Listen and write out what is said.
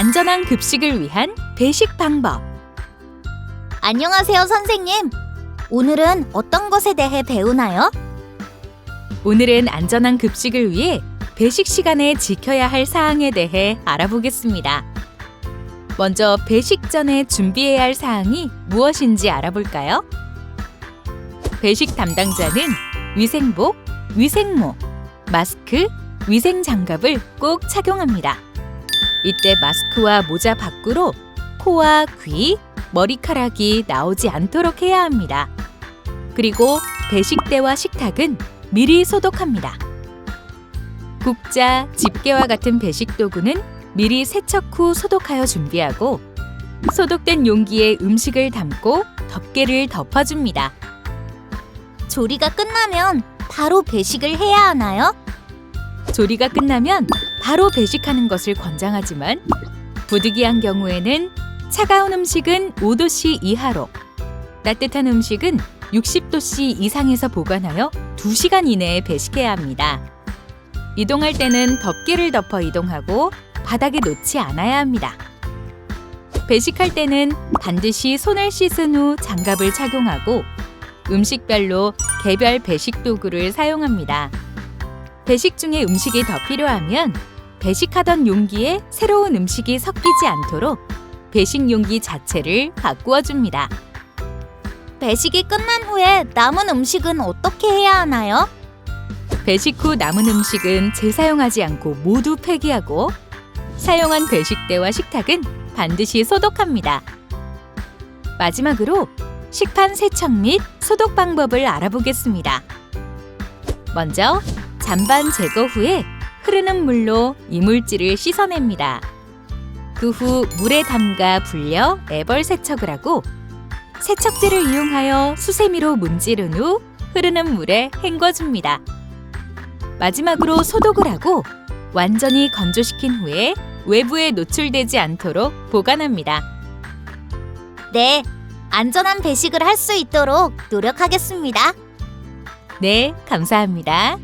안전한 급식을 위한 배식 방법. 안녕하세요, 선생님. 오늘은 어떤 것에 대해 배우나요? 오늘은 안전한 급식을 위해 배식 시간에 지켜야 할 사항에 대해 알아보겠습니다. 먼저 배식 전에 준비해야 할 사항이 무엇인지 알아볼까요? 배식 담당자는 위생복, 위생모, 마스크, 위생 장갑을 꼭 착용합니다. 이때 마스크와 모자 밖으로 코와 귀, 머리카락이 나오지 않도록 해야 합니다. 그리고 배식대와 식탁은 미리 소독합니다. 국자, 집게와 같은 배식 도구는 미리 세척 후 소독하여 준비하고 소독된 용기에 음식을 담고 덮개를 덮어줍니다. 조리가 끝나면 바로 배식을 해야 하나요? 조리가 끝나면 바로 배식하는 것을 권장하지만 부득이한 경우에는 차가운 음식은 5도씨 이하로 따뜻한 음식은 60도씨 이상에서 보관하여 2시간 이내에 배식해야 합니다. 이동할 때는 덮개를 덮어 이동하고 바닥에 놓지 않아야 합니다. 배식할 때는 반드시 손을 씻은 후 장갑을 착용하고 음식별로 개별 배식 도구를 사용합니다. 배식 중에 음식이 더 필요하면 배식하던 용기에 새로운 음식이 섞이지 않도록 배식 용기 자체를 바꾸어 줍니다. 배식이 끝난 후에 남은 음식은 어떻게 해야 하나요? 배식 후 남은 음식은 재사용하지 않고 모두 폐기하고 사용한 배식대와 식탁은 반드시 소독합니다. 마지막으로 식판 세척 및 소독 방법을 알아보겠습니다. 먼저 잔반 제거 후에 흐르는 물로 이물질을 씻어냅니다. 그 후 물에 담가 불려 애벌 세척을 하고 세척제를 이용하여 수세미로 문지른 후 흐르는 물에 헹궈줍니다. 마지막으로 소독을 하고 완전히 건조시킨 후에 외부에 노출되지 않도록 보관합니다. 네, 안전한 배식을 할 수 있도록 노력하겠습니다. 네, 감사합니다.